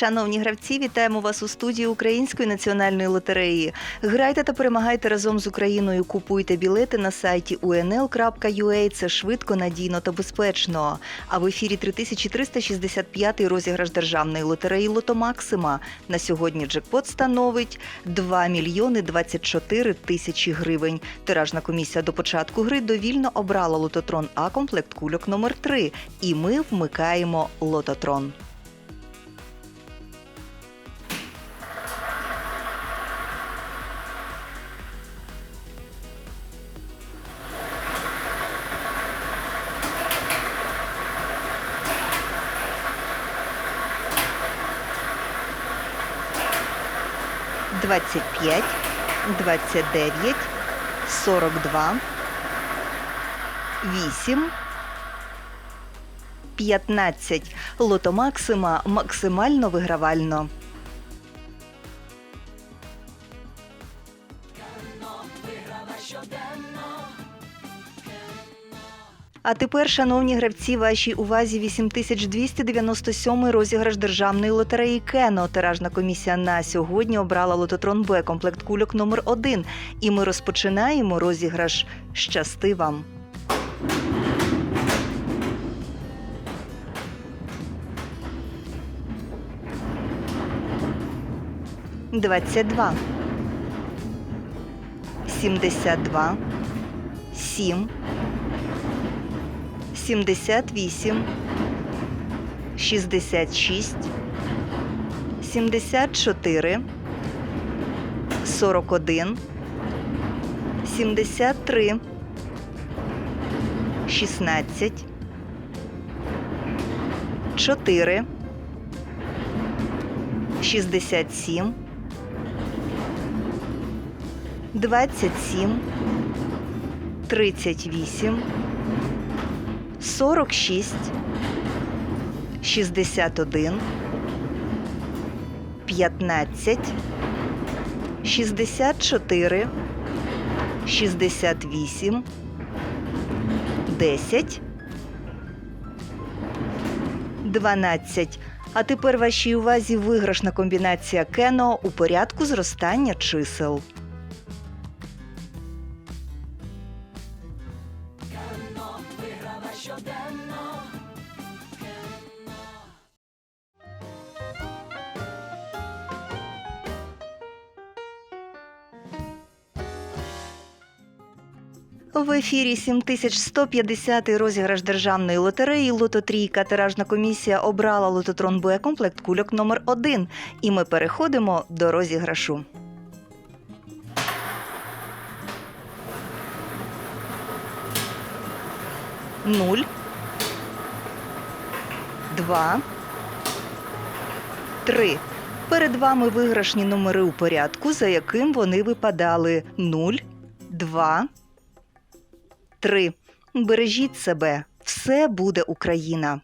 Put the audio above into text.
Шановні гравці, вітаємо вас у студії Української національної лотереї. Грайте та перемагайте разом з Україною. Купуйте білети на сайті unl.ua. Це швидко, надійно та безпечно. А в ефірі 3365 розіграш державної лотереї Лото Максима. На сьогодні джекпот становить 2 мільйони 24 тисячі гривень. Тиражна комісія до початку гри довільно обрала лототрон А комплект кульок номер 3 І ми вмикаємо лототрон. Двадцять п'ять, двадцять дев'ять, сорок два, вісім, п'ятнадцять. Лото Максима максимально вигравально. А тепер, шановні гравці, вашій увазі 8297 розіграш державної лотереї Кено. Тиражна комісія на сьогодні обрала лототрон Б комплект кульок номер 1 І ми розпочинаємо розіграш Щасти вам! Двадцять два. Сімдесят два. Сім. 78, 66, 74, 41, 73, 16, 4, 67, 27, 38, 46, 61, 15, 64, 68, 10, 12. А тепер вашій увазі виграшна комбінація Кено у порядку зростання чисел. В ефірі 7150 розіграш державної лотереї Лототрійка. Тиражна комісія обрала лототрон Б комплект кульок номер 1 І ми переходимо до розіграшу. Нуль. Два. Три. Перед вами виграшні номери у порядку, за яким вони випадали 0, 2, 3. Бережіть себе. Все буде Україна.